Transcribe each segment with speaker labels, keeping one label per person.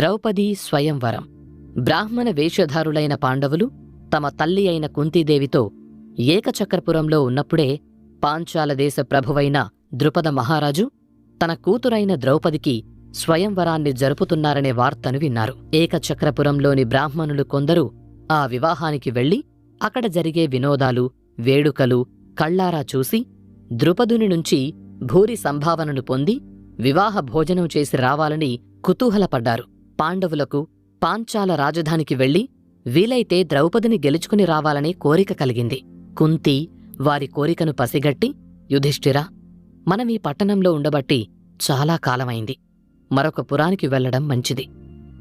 Speaker 1: ద్రౌపది స్వయంవరం. బ్రాహ్మణ వేషధారులైన పాండవులు తమ తల్లి అయిన కుంతీదేవితో ఏకచక్రపురంలో ఉన్నప్పుడే పాంచాల దేశ ప్రభువైన ద్రుపద మహారాజు తన కూతురైన ద్రౌపదికి స్వయంవరాన్ని జరుపుతున్నారనే వార్తను విన్నారు. ఏకచక్రపురంలోని బ్రాహ్మణులు కొందరు ఆ వివాహానికి వెళ్ళి అక్కడ జరిగే వినోదాలు వేడుకలు కళ్ళారా చూసి ద్రుపదుని నుంచి భూరి సంభావనను పొంది వివాహ భోజనం చేసి రావాలని కుతూహలపడ్డారు. పాండవులకు పాంచాల రాజధానికి వెళ్ళి వీలైతే ద్రౌపదిని గెలుచుకుని రావాలనే కోరిక కలిగింది. కుంతి వారి కోరికను పసిగట్టి యుధిష్ఠిరా మనం ఈ పట్టణంలో ఉండబట్టి చాలా కాలమైంది. మరొక పురానికి వెళ్ళడం మంచిది.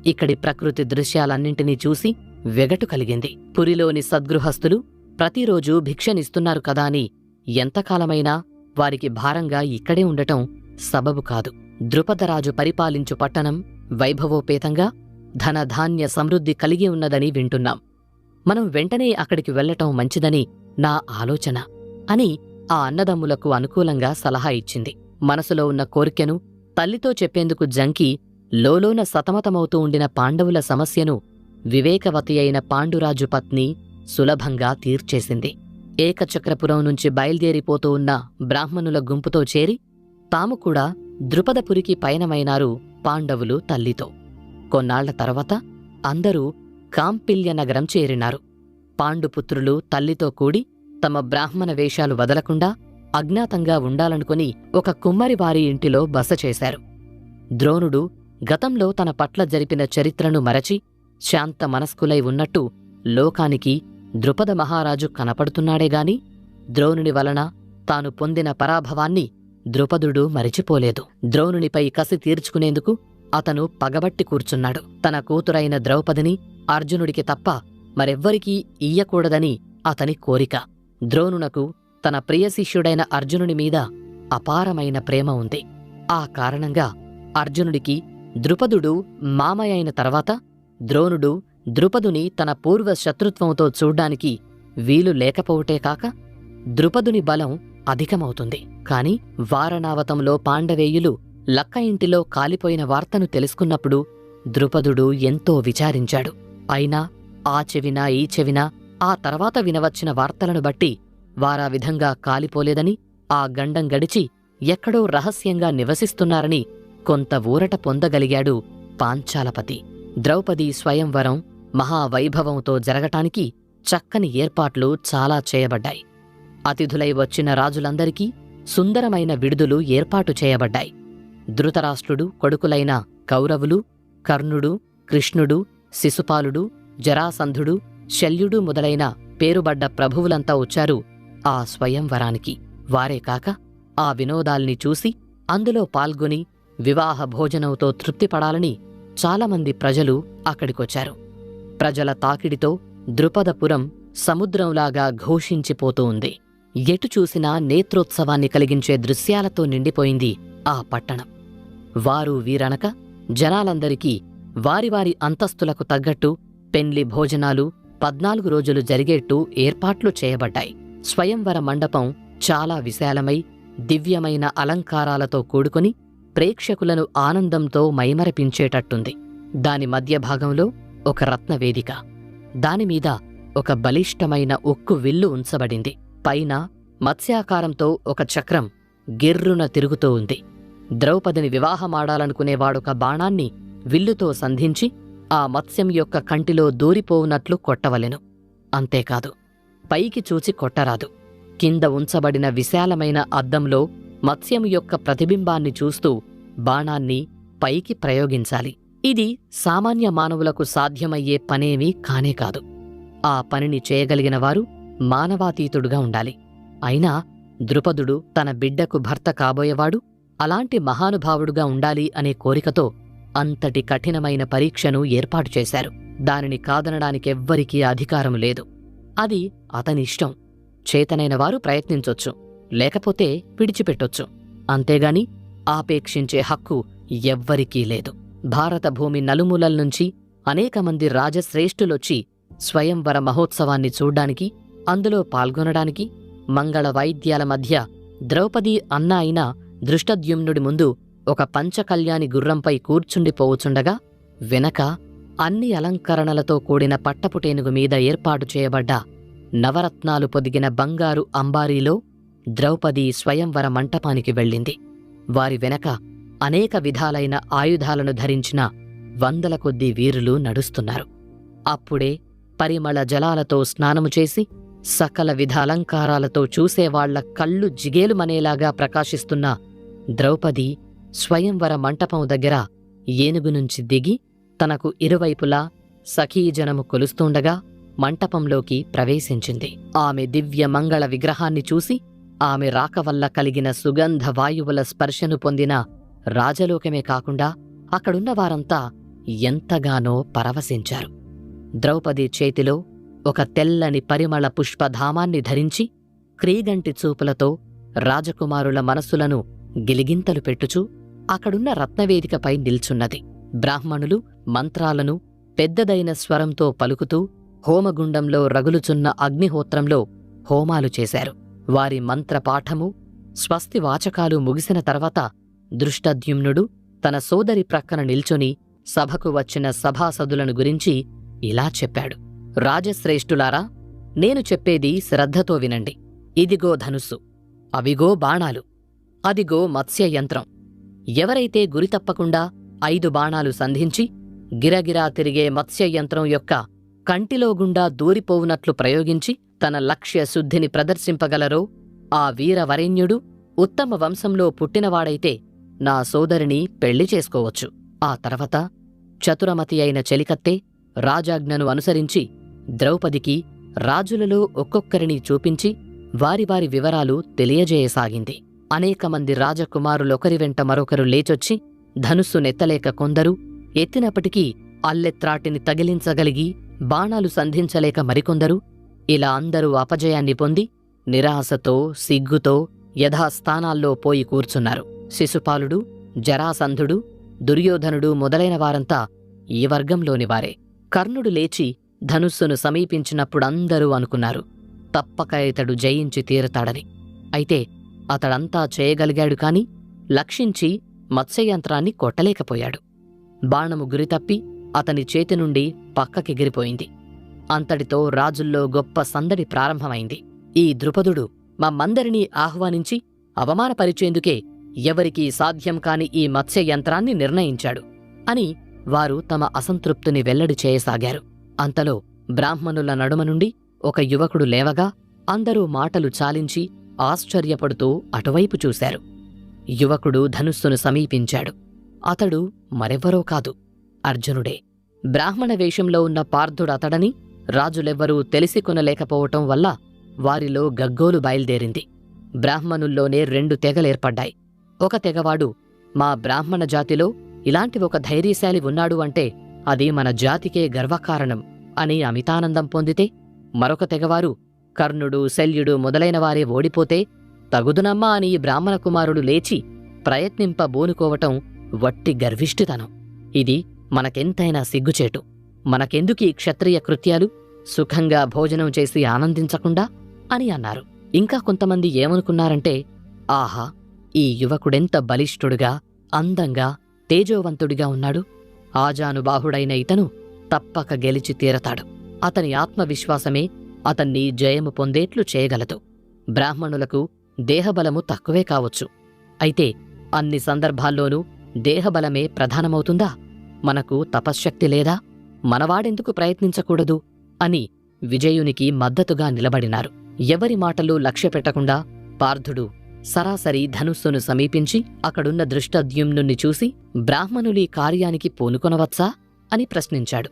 Speaker 1: ఇక్కడి ప్రకృతి దృశ్యాలన్నింటినీ చూసి వెగటు కలిగింది. పురిలోని సద్గృహస్థులు ప్రతిరోజూ భిక్షనిస్తున్నారు కదా అని ఎంతకాలమైనా వారికి భారంగా ఇక్కడే ఉండటం సబబు కాదు. ద్రుపదరాజు పరిపాలించు పట్టణం వైభవోపేతంగా ధనధాన్య సమృద్ధి కలిగి ఉన్నదని వింటున్నాం. మనం వెంటనే అక్కడికి వెళ్ళటం మంచిదని నా ఆలోచన అని ఆ అన్నదమ్ములకు అనుకూలంగా సలహా ఇచ్చింది. మనసులో ఉన్న కోరికెను తల్లితో చెప్పేందుకు జంకి లోలోన సతమతమవుతూ ఉండిన పాండవుల సమస్యను వివేకవతి అయిన పాండురాజు పత్ని సులభంగా తీర్చేసింది. ఏకచక్రపురం నుంచి బయల్దేరిపోతూ ఉన్న బ్రాహ్మణుల గుంపుతో చేరి తాము కూడా ద్రుపదపురికి పయనమైనారు పాండవులు తల్లితో. కొన్నాళ్ళ తర్వాత అందరూ కాంపిల్య నగరం చేరినారు. పాండుపుత్రులు తల్లితో కూడి తమ బ్రాహ్మణ వేషాలు వదలకుండా అజ్ఞాతంగా ఉండాలనుకుని ఒక కుమ్మరివారి ఇంటిలో బస చేశారు. ద్రోణుడు గతంలో తన పట్ల జరిపిన చరిత్రను మరచి శాంత మనస్కులై ఉన్నట్టు లోకానికి ద్రుపద మహారాజు కనపడుతున్నాడేగాని ద్రోణుని వలన తాను పొందిన పరాభవాన్ని ద్రుపదుడు మరిచిపోలేదు. ద్రోణునిపై కసి తీర్చుకునేందుకు అతను పగబట్టి కూర్చున్నాడు. తన కూతురైన ద్రౌపదిని అర్జునుడికి తప్ప మరెవ్వరికీ ఇయ్యకూడదని అతని కోరిక. ద్రోణునకు తన ప్రియ శిష్యుడైన అర్జునుని మీద అపారమైన ప్రేమ ఉంది. ఆ కారణంగా అర్జునుడికి ద్రుపదుడు మామయ్య అయిన తర్వాత ద్రోణుడు ద్రుపదుని తన పూర్వ శత్రుత్వంతో చూడ్డానికి వీలు లేకపోవటే కాక ద్రుపదుని బలం అధికమవుతుంది. కాని వారణావతంలో పాండవేయులు లక్క ఇంటిలో కాలిపోయిన వార్తను తెలుసుకున్నప్పుడు ద్రుపదుడు ఎంతో విచారించాడు. అయినా ఆ చెవినా ఈ చెవినా ఆ తర్వాత వినవచ్చిన వార్తలను బట్టి వారా విధంగా కాలిపోలేదని ఆ గండం గడిచి ఎక్కడో రహస్యంగా నివసిస్తున్నారని కొంత ఊరట పొందగలిగాడు పాంచాలపతి. ద్రౌపది స్వయంవరం మహావైభవంతో జరగటానికి చక్కని ఏర్పాట్లు చాలా చేయబడ్డాయి. అతిథులై వచ్చిన రాజులందరికీ సుందరమైన విడుదలు ఏర్పాటు చేయబడ్డాయి. ధృతరాష్ట్రుడు కొడుకులైన కౌరవులు కర్ణుడు కృష్ణుడు శిశుపాలుడు జరాసంధుడు శల్యుడు మొదలైన పేరుబడ్డ ప్రభువులంతా వచ్చారు ఆ స్వయంవరానికి. వారే కాక ఆ వినోదాల్ని చూసి అందులో పాల్గొని వివాహ భోజనంతో తృప్తిపడాలని చాలామంది ప్రజలు అక్కడికొచ్చారు. ప్రజల తాకిడితో ద్రుపదపురం సముద్రంలాగా ఘోషించిపోతూ ఉంది. ఎటు చూసినా నేత్రోత్సవాన్ని కలిగించే దృశ్యాలతో నిండిపోయింది ఆ పట్టణం. వారు వీరనక జనాలందరికీ వారివారి అంతస్తులకు తగ్గట్టు పెండ్లి భోజనాలు పద్నాలుగు రోజులు జరిగేట్టు ఏర్పాట్లు చేయబడ్డాయి. స్వయంవర మండపం చాలా విశాలమై దివ్యమైన అలంకారాలతో కూడుకుని ప్రేక్షకులను ఆనందంతో మైమరపించేటట్టుంది. దాని మధ్య భాగంలో ఒక రత్నవేదిక. దానిమీద ఒక బలిష్టమైన ఉక్కు విల్లు ఉంచబడింది. పైన మత్స్యాకారంతో ఒక చక్రం గిర్రున తిరుగుతూ ఉంది. ద్రౌపదిని వివాహమాడాలనుకునేవాడొక బాణాన్ని విల్లుతో సంధించి ఆ మత్స్యం యొక్క కంటిలో దూరిపోవునట్లు కొట్టవలెను. అంతేకాదు పైకి చూచి కొట్టరాదు. కింద ఉంచబడిన విశాలమైన అద్దంలో మత్స్యం యొక్క ప్రతిబింబాన్ని చూస్తూ బాణాన్ని పైకి ప్రయోగించాలి. ఇది సామాన్య మానవులకు సాధ్యమయ్యే పనేమీ కానే కాదు. ఆ పనిని చేయగలిగిన వారు మానవాతీతుడుగా ఉండాలి. అయినా ద్రుపదుడు తన బిడ్డకు భర్త కాబోయేవాడు అలాంటి మహానుభావుడుగా ఉండాలి అనే కోరికతో అంతటి కఠినమైన పరీక్షను ఏర్పాటు చేశారు. దానిని కాదనడానికెవ్వరికీ అధికారం లేదు. అది అతనిష్టం చేతనైన వారు ప్రయత్నించొచ్చు లేకపోతే విడిచిపెట్టొచ్చు. అంతేగాని ఆపేక్షించే హక్కు ఎవ్వరికీ లేదు. భారత భూమి నలుమూలల నుంచి అనేక మంది రాజశ్రేష్ఠులొచ్చి స్వయంవర మహోత్సవాన్ని చూడ్డానికి అందులో పాల్గొనడానికి మంగళ వాయిద్యాల మధ్య ద్రౌపది అన్న అయిన దృష్టద్యుమ్నుడి ముందు ఒక పంచకల్యాణి గుర్రంపై కూర్చుండిపోవుచుండగా వెనక అన్ని అలంకరణలతో కూడిన పట్టపుటేనుగు మీద ఏర్పాటు చేయబడ్డ నవరత్నాలు పొదిగిన బంగారు అంబారీలో ద్రౌపది స్వయంవర మంటపానికి వెళ్ళింది. వారి వెనక అనేక విధాలైన ఆయుధాలను ధరించిన వందల కొద్దీ వీరులు నడుస్తున్నారు. అప్పుడే పరిమళ జలాలతో స్నానము చేసి సకల విధ అలంకారాలతో చూసేవాళ్ళ కళ్ళు జిగేలుమనేలాగా ప్రకాశిస్తున్న ద్రౌపది స్వయంవర మంటపం దగ్గర ఏనుగు నుంచి దిగి తనకు ఇరువైపులా సఖీజనము కొలుస్తుండగా మంటపంలోకి ప్రవేశించింది. ఆమె దివ్య మంగళ విగ్రహాన్ని చూసి ఆమె రాక వల్ల కలిగిన సుగంధ వాయువుల స్పర్శను పొందిన రాజలోకమే కాకుండా అక్కడున్న వారంతా ఎంతగానో పరవశించారు. ద్రౌపది చేతిలో ఒక తెల్లని పరిమళ పుష్పధామాన్ని ధరించి క్రీగంటి చూపులతో రాజకుమారుల మనస్సులను గిలిగింతలు పెట్టుచూ అక్కడున్న రత్నవేదికపై నిల్చున్నది. బ్రాహ్మణులు మంత్రాలను పెద్దదైన స్వరంతో పలుకుతూ హోమగుండంలో రగులుచున్న అగ్నిహోత్రంలో హోమాలు చేశారు. వారి మంత్రపాఠము స్వస్తి వాచకాలు ముగిసిన తర్వాత దృష్టద్యుమ్నుడు తన సోదరి ప్రక్కన నిల్చొని సభకు వచ్చిన సభాసదులను గురించి ఇలా చెప్పాడు. రాజశ్రేష్ఠులారా నేను చెప్పేది శ్రద్ధతో వినండి. ఇదిగో ధనుస్సు అవిగో బాణాలు అదిగో మత్స్యయంత్రం. ఎవరైతే గురి తప్పకుండా ఐదు బాణాలు సంధించి గిరగిరా తిరిగే మత్స్యయంత్రం యొక్క కంటిలో గుండా దూరిపోవునట్లు ప్రయోగించి తన లక్ష్య శుద్ధిని ప్రదర్శింపగలరో ఆ వీరవరేణ్యుడు ఉత్తమ వంశంలో పుట్టినవాడైతే నా సోదరిని పెళ్ళి చేసుకోవచ్చు. ఆ తర్వాత చతురమతి అయిన చెలికత్తే రాజాజ్ఞను అనుసరించి ద్రౌపదికి రాజులలో ఒక్కొక్కరిని చూపించి వారి వారి వివరాలు తెలియజేయసాగింది. అనేక మంది రాజకుమారులొకరి వెంట మరొకరు లేచొచ్చి ధనుస్సు నెత్తలేక కొందరు ఎత్తినప్పటికీ అల్లెత్రాటిని తగిలించగలిగి బాణాలు సంధించలేక మరికొందరు. ఇలా అందరూ అపజయాన్ని పొంది నిరాశతో సిగ్గుతో యథాస్థానాల్లో పోయి కూర్చున్నారు. శిశుపాలుడు జరాసంధుడు దుర్యోధనుడు మొదలైన వారంతా ఈ వర్గంలోనివారే కర్ణుడు లేచి ధనుస్సును సమీపించినప్పుడందరూ అనుకున్నారు. తప్పక ఇతడు జయించి తీరతాడని. అయితే అతడంతా చేయగలిగాడు కాని లక్షించి మత్స్యయంత్రాన్ని కొట్టలేకపోయాడు. బాణము గురితప్పి అతని చేతి నుండి పక్కకెగిరిపోయింది అంతటితో రాజుల్లో గొప్ప సందడి ప్రారంభమైంది. ఈ ద్రుపదుడు మమ్మందరినీ ఆహ్వానించి అవమానపరిచేందుకే ఎవరికీ సాధ్యం కాని ఈ మత్స్యయంత్రాన్ని నిర్ణయించాడు అని వారు తమ అసంతృప్తిని వెల్లడి చేయసాగారు. అంతలో బ్రాహ్మణుల నడుమ నుండి ఒక యువకుడు లేవగా అందరూ మాటలు చాలించి ఆశ్చర్యపడుతూ అటువైపు చూశారు. యువకుడు ధనుస్సును సమీపించాడు. అతడు మరెవ్వరో కాదు. అర్జునుడే. బ్రాహ్మణ వేషంలో ఉన్న పార్థుడతడని రాజులెవ్వరూ తెలిసి కొనలేకపోవటం వల్ల వారిలో గగ్గోలు బయల్దేరింది. బ్రాహ్మణుల్లోనే రెండు తెగలేర్పడ్డాయి. ఒక తెగవాడు మా బ్రాహ్మణ జాతిలో ఇలాంటి ఒక ధైర్యశాలి ఉన్నాడు అంటే అది మన జాతికే గర్వకారణం అని అమితానందం పొందితే మరొక తెగవారు కర్ణుడు శల్యుడు మొదలైన వారే ఓడిపోతే తగుదునమ్మా అని బ్రాహ్మణ కుమారుడు లేచి ప్రయత్నింపబోనుకోవటం వట్టి గర్విష్ఠితనం ఇది మనకెంతైనా సిగ్గుచేటు. మనకెందుకీ క్షత్రియ కృత్యాలు? సుఖంగా భోజనం చేసి ఆనందించకుండా? అని అన్నారు. ఇంకా కొంతమంది ఏమనుకున్నారంటే ఆహా ఈ యువకుడెంత బలిష్ఠుడుగా అందంగా తేజోవంతుడిగా ఉన్నాడు? ఆజానుబాహుడైన ఇతను తప్పక గెలిచి తీరతాడు. అతని ఆత్మవిశ్వాసమే అతన్ని జయము పొందేట్లు చేయగలదు. బ్రాహ్మణులకు దేహబలము తక్కువే కావచ్చు. అయితే అన్ని సందర్భాల్లోనూ దేహబలమే ప్రధానమవుతుందా? మనకు తపశ్శక్తి లేదా? మనవాడెందుకు ప్రయత్నించకూడదు? అని విజయునికి మద్దతుగా నిలబడినారు. ఎవరి మాటలు లక్ష్యపెట్టకుండా పార్థుడు సరాసరి ధనుస్సును సమీపించి అక్కడున్న దృష్టద్యుమ్నుణ్ణి చూసి బ్రాహ్మణులీ కార్యానికి పూనుకొనవచ్చా అని ప్రశ్నించాడు.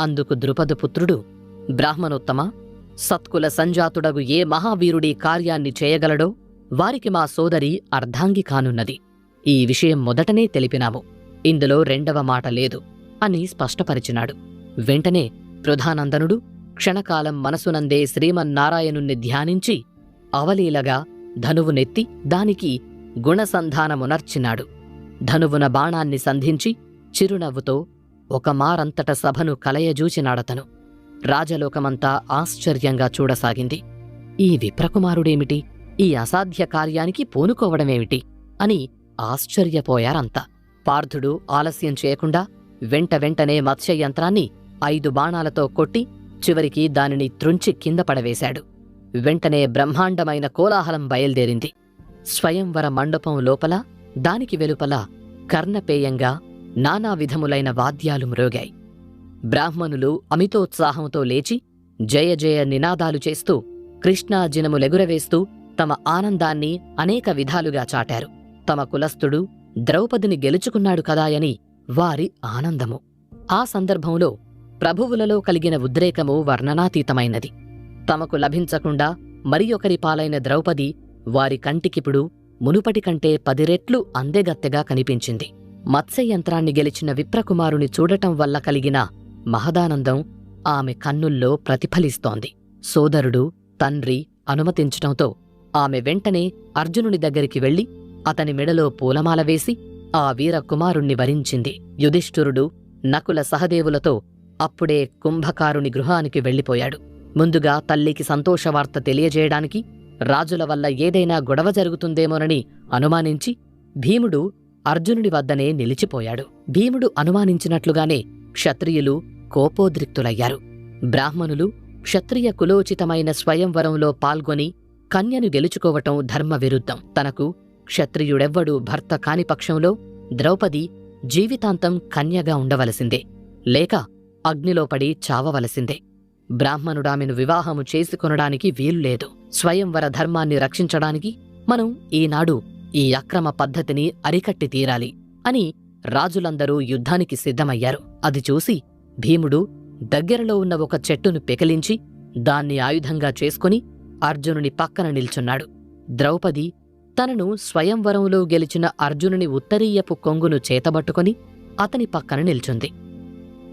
Speaker 1: అందుకు ద్రుపదపుత్రుడు బ్రాహ్మణోత్తమ సత్కుల సంజాతుడగు ఏ మహావీరుడీ కార్యాన్ని చేయగలడో వారికి మా సోదరి అర్ధాంగి కానున్నది. ఈ విషయం మొదటనే తెలిపినాము. ఇందులో రెండవ మాట లేదు అని స్పష్టపరిచినాడు. వెంటనే ప్రధానందనుడు క్షణకాలం మనసునందే శ్రీమన్నారాయణుణ్ణి ధ్యానించి అవలీలగా ధనువునెత్తి దానికి గుణసంధానమునర్చినాడు. ధనువున బాణాన్ని సంధించి చిరునవ్వుతో ఒక మారంతట సభను కలయజూచినాడతను. రాజలోకమంతా ఆశ్చర్యంగా చూడసాగింది. ఈ విప్రకుమారుడేమిటి? ఈ అసాధ్య కార్యానికి పూనుకోవడమేమిటి? అని ఆశ్చర్యపోయారంతా. పార్థుడు ఆలస్యం చేయకుండా వెంట వెంటనే మత్స్య యంత్రాన్ని ఐదు బాణాలతో కొట్టి చివరికి దానిని త్రుంచి కింద పడవేశాడు. వెంటనే బ్రహ్మాండమైన కోలాహలం బయల్దేరింది. స్వయంవర మండపం లోపల దానికి వెలుపల కర్ణపేయంగా నానా విధములైన వాద్యాలు మ్రోగాయి. బ్రాహ్మణులు అమితోత్సాహంతో లేచి జయ జయ నినాదాలు చేస్తూ కృష్ణాజినములెగురవేస్తూ తమ ఆనందాన్ని అనేక విధాలుగా చాటారు. తమ కులస్థుడు ద్రౌపదిని గెలుచుకున్నాడు కదాయని వారి ఆనందము. ఆ సందర్భంలో ప్రభువులలో కలిగిన ఉద్రేకము వర్ణనాతీతమైనది. తమకు లభించకుండా మరి ఒకరి పాలైన ద్రౌపది వారి కంటికిప్పుడు మునుపటి కంటే పది రెట్లు అందెగత్తెగా కనిపించింది. మత్స్యయంత్రాన్ని గెలిచిన విప్రకుమారుని చూడటం వల్ల కలిగిన మహదానందం ఆమె కన్నుల్లో ప్రతిఫలిస్తోంది. సోదరుడు తండ్రి అనుమతించటంతో ఆమె వెంటనే అర్జునుని దగ్గరికి వెళ్ళి అతని మెడలో పూలమాల వేసి ఆ వీరకుమారుణ్ణి వరించింది. యుధిష్ఠురుడు నకుల సహదేవులతో అప్పుడే కుంభకారుని గృహానికి వెళ్ళిపోయాడు. ముందుగా తల్లికి సంతోషవార్త తెలియజేయడానికి రాజుల వల్ల ఏదైనా గొడవ జరుగుతుందేమోనని అనుమానించి భీముడు అర్జునుడి వద్దనే నిలిచిపోయాడు. భీముడు అనుమానించినట్లుగానే క్షత్రియులు కోపోద్రిక్తులయ్యారు. బ్రాహ్మణులు క్షత్రియ కులోచితమైన స్వయంవరంలో పాల్గొని కన్యను గెలుచుకోవటం ధర్మ విరుద్ధం తనకు క్షత్రియుడెవ్వడూ భర్త కాని పక్షంలో ద్రౌపది జీవితాంతం కన్యగా ఉండవలసిందే లేక అగ్నిలో పడి చావవలసిందే. బ్రాహ్మణుడామెను వివాహము చేసుకొనడానికి వీలులేదు స్వయంవర ధర్మాన్ని రక్షించడానికి మనం ఈనాడు ఈ అక్రమ పద్ధతిని అరికట్టి తీరాలి అని రాజులందరూ యుద్ధానికి సిద్ధమయ్యారు. అది చూసి భీముడు దగ్గరలో ఉన్న ఒక చెట్టును పెకిలించి దాన్ని ఆయుధంగా చేసుకుని అర్జునుని పక్కన నిల్చున్నాడు. ద్రౌపది తనను స్వయంవరంలో గెలిచిన అర్జునుని ఉత్తరీయపు కొంగును చేతబట్టుకొని అతని పక్కన నిల్చుంది.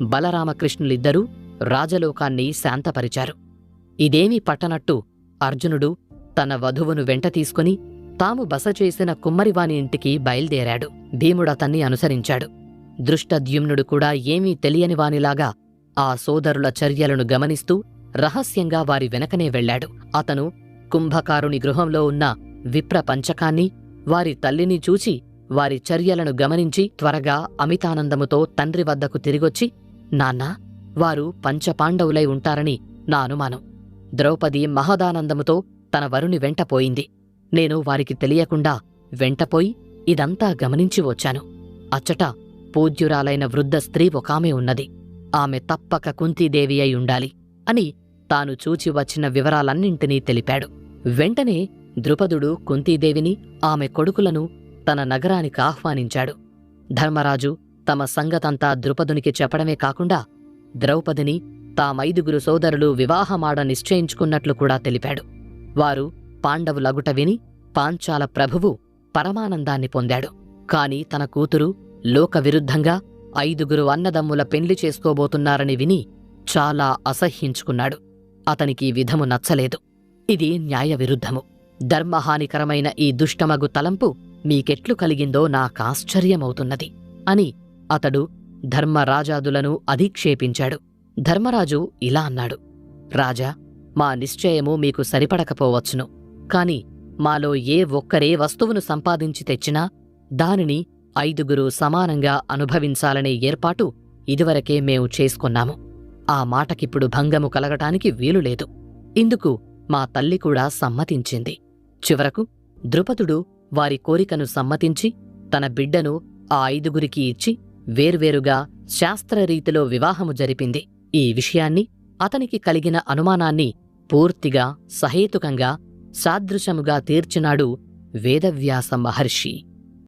Speaker 1: బలరామకృష్ణులిద్దరూ రాజలోకాన్ని శాంతపరిచారు. ఇదేమీ పట్టనట్టు అర్జునుడు తన వధువును వెంట తీసుకుని తాము బస చేసిన కుమ్మరివాని ఇంటికి బయల్దేరాడు. భీముడతన్ని అనుసరించాడు. దృష్టద్యుమ్నుడు కూడా ఏమీ తెలియని వానిలాగా ఆ సోదరుల చర్యలను గమనిస్తూ రహస్యంగా వారి వెనకనే వెళ్ళాడు. అతను కుంభకారుని గృహంలో ఉన్న విప్ర పంచకాన్ని వారి తల్లిని చూచి వారి చర్యలను గమనించి త్వరగా అమితానందముతో తండ్రి వద్దకు తిరిగొచ్చి నాన్నా వారు పంచపాండవులై ఉంటారని నా అనుమానం. ద్రౌపది మహదానందముతో తన వరుని వెంటపోయింది నేను వారికి తెలియకుండా వెంటపోయి ఇదంతా గమనించి వచ్చాను. అచ్చట పూజ్యురాలైన వృద్ధ స్త్రీ ఒకామె ఉన్నది. ఆమె తప్పక కుంతీదేవి అయి ఉండాలి అని తాను చూచి వచ్చిన వివరాలన్నింటినీ తెలిపాడు. వెంటనే ద్రుపదుడు కుంతీదేవిని ఆమె కొడుకులను తన నగరానికి ఆహ్వానించాడు. ధర్మరాజు తమ సంగతంతా ద్రుపదునికి చెప్పడమే కాకుండా ద్రౌపదిని తామైదుగురు సోదరులు వివాహమాడ నిశ్చయించుకున్నట్లు కూడా తెలిపాడు. వారు పాండవులగుట విని పాంచాల ప్రభువు పరమానందాన్ని పొందాడు. కాని తన కూతురు లోకవిరుద్ధంగా ఐదుగురు అన్నదమ్ముల పెండ్లి చేసుకోబోతున్నారని విని చాలా అసహ్యించుకున్నాడు. అతనికి విధము నచ్చలేదు. ఇది న్యాయ విరుద్ధము ధర్మహానికరమైన ఈ దుష్టమగు తలంపు మీకెట్లు కలిగిందో నాకాశ్చర్యమవుతున్నది అని అతడు ధర్మరాజాదులను అధిక్షేపించాడు. ధర్మరాజు ఇలా అన్నాడు రాజా మా నిశ్చయము మీకు సరిపడకపోవచ్చును. కాని మాలో ఏ ఒక్కరే వస్తువును సంపాదించి తెచ్చినా దానిని ఐదుగురు సమానంగా అనుభవించాలనే ఏర్పాటు ఇదివరకే మేము చేసుకున్నాము. ఆ మాటకిప్పుడు భంగము కలగటానికి వీలులేదు ఇందుకు మా తల్లి కూడా సమ్మతించింది. చివరకు ద్రుపదుడు వారి కోరికను సమ్మతించి తన బిడ్డను ఆ ఐదుగురికి ఇచ్చి వేర్వేరుగా శాస్త్రరీతిలో వివాహము జరిపింది. ఈ విషయాన్ని అతనికి కలిగిన అనుమానాన్ని పూర్తిగా సహేతుకంగా సాదృశముగా తీర్చినాడు వేదవ్యాస మహర్షి.